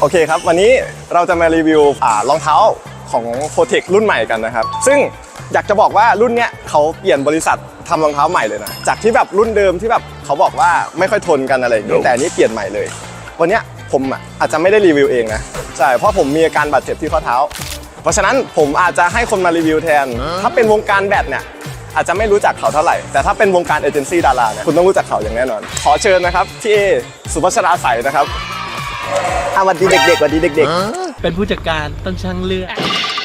โอเคครับ วันนี้เราจะมารีวิวอ่ารองเท้าของ p r o t e c รุ่นใหม่กันนะครับ ซึ่งอยากจะบอกว่ารุ่นเนี้ยเขาเปลี่ยนบริษัททำรองเท้าใหม่เลยนะ จากที่แบบรุ่นเดิมที่แบบเขาบอกว่าไม่ค่อยทนกันอะไรอย่างนี้แต่อันนี้เปลี่ยนใหม่เลย วันเนี้ยผมอะอาจจะไม่ได้รีวิวเองนะใช่เพราะผมมีอาการบาดเจ็บที่ข้อเท้า เพราะฉะนั้นผมอาจจะให้คนมารีวิวแทน ถ้าเป็นวงการแบดเนี่ยอาจจะไม่รู้จักเขาเท่าไหร่ แต่ถ้าเป็นวงการเอเจนซี่ดาราเนี่ยคุณต้องรู้จักเขาอย่างแน่นอน ขอเชิญนะครับพี่เอสุภาชราใสนะครับ อะสวัสดีเด็กๆสวัสดีเด็ก เป็นผู้จัดการต้องช่างเลือก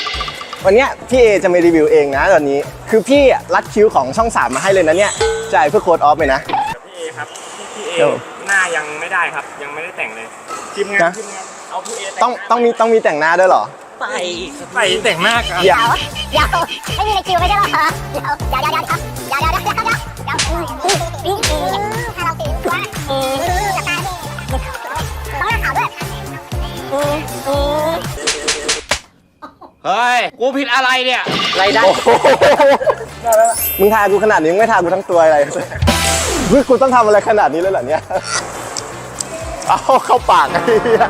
ๆ วันเนี้ยพี่เอจะมารีวิวเองนะตอนนี้ คือพี่อะรัดคิวของช่องสามมาให้เลยนะเนี่ยจ่ายเพื่อโค้ดออฟเลยนะพี่เอครับพี่เอเดี๋ยวหน้ายังไม่ได้ครับ ยังไม่ได้แต่งเลยทีมงานนะ ทีมงานเอาพี่เอแต่ต้องต้องมีต้องมีแต่งหน้าด้วยเหรอไปไปแต่งหน้ากันอย่าเดี๋ยวไม่มีในคิวไม่ใช่หรอเดี๋ยวเดี๋ยวเดี๋ยวเดี๋ยวเดี๋ยวเดี๋ยวเดี๋ยวเดี๋ย เฮ้ย กูผิดอะไรเนี่ย ไรได้โอ้โหมึงทากูขนาดนี้มึงไม่ทากูทั้งตัวอะไรเฮ้ยกูต้องทำอะไรขนาดนี้เลยเหรอเนี่ย เอาเข้าปากไอ้เหี้ย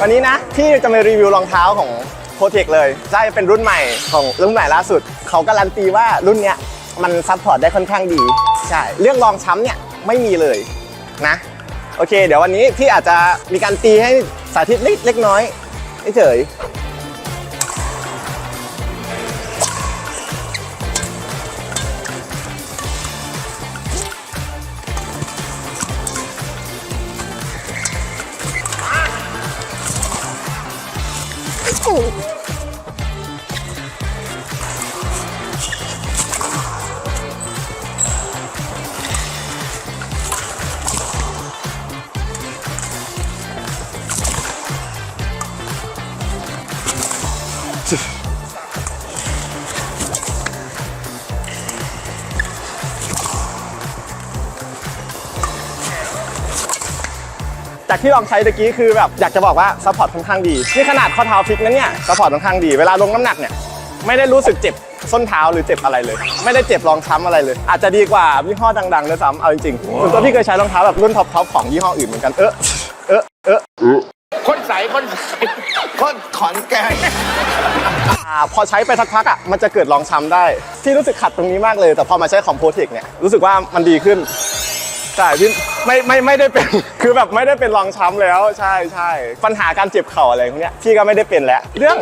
วันนี้นะพี่จะมารีวิวรองเท้าของโ r เทคเลยใช่เป็นรุ่นใหม่ของรุ่นใหม่ล่าสุด เขาการันตีว่ารุ่นเนี้ยมันซัพพอร์ตได้ค่อนข้างดี ใช่ เรื่องรองช้ำเนี่ยไม่มีเลยนะ โอเค เดี๋ยววันนี้พี่อาจจะมีการตีให้สาธิตเล็กเล็กน้อยเฉย 오! 자. จากที่ลองใช้ตะกี้คือแบบอยากจะบอกว่าซัพพอร์ตค่อนข้างดีนี่ขนาดข้อเท้าพลิกนะเนี่ยซัพพอร์ตค่อนข้างดีเวลาลงน้ำหนักเนี่ยไม่ได้รู้สึกเจ็บส้นเท้าหรือเจ็บอะไรเลย ไม่ได้เจ็บรองช้ำอะไรเลย อาจจะดีกว่ายี่ห้อดังๆด้วยซ้ำเอาจริงๆส่วนตัวพี่เคยใช้รองเท้าแบบรุ่นท็อปๆของยี่ห้ออื่นเหมือนกันเออเออเออคนใสคนใสคนขอนแก่นอ่าพอใช้ไปสักพักอะมันจะเกิดรองช้ำได้ ที่รู้สึกขัดตรงนี้มากเลย แต่พอมาใช้ของโพเทคเนี่ยรู้สึกว่ามันดีขึ้น ใช่พี่ไม่ไม่ไม่ได้เป็น คือแบบไม่ได้เป็นรองช้ำแล้ว ใช่ใช่ปัญหาการเจ็บเข่าอะไรพวกเนี้ยพี่ก็ไม่ได้เป็นแล้ว เรื่อง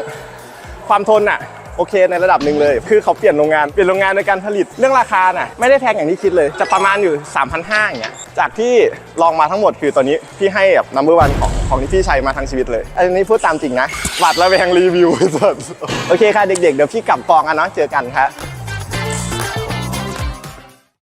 ความทนอะโอเคในระดับหนึ่งเลย คือเขาเปลี่ยนโรงงานเปลี่ยนโรงงานในการผลิตเรื่องราคาน่ะไม่ได้แพงอย่างที่คิดเลย จะประมาณอยู่ 3,500อย่างเงี้ยจากที่ลองมาทั้งหมดคือตอนนี้พี่ให้แบบนัมเบอร์วันของของที่พี่ใช้มาทั้งชีวิตเลย อันนี้พูดตามจริงนะหวัดระแวงรีวิวสุดโอเคค่ะเด็กๆเดี๋ยวพี่กลับกองกันเนาะเจอกันครับ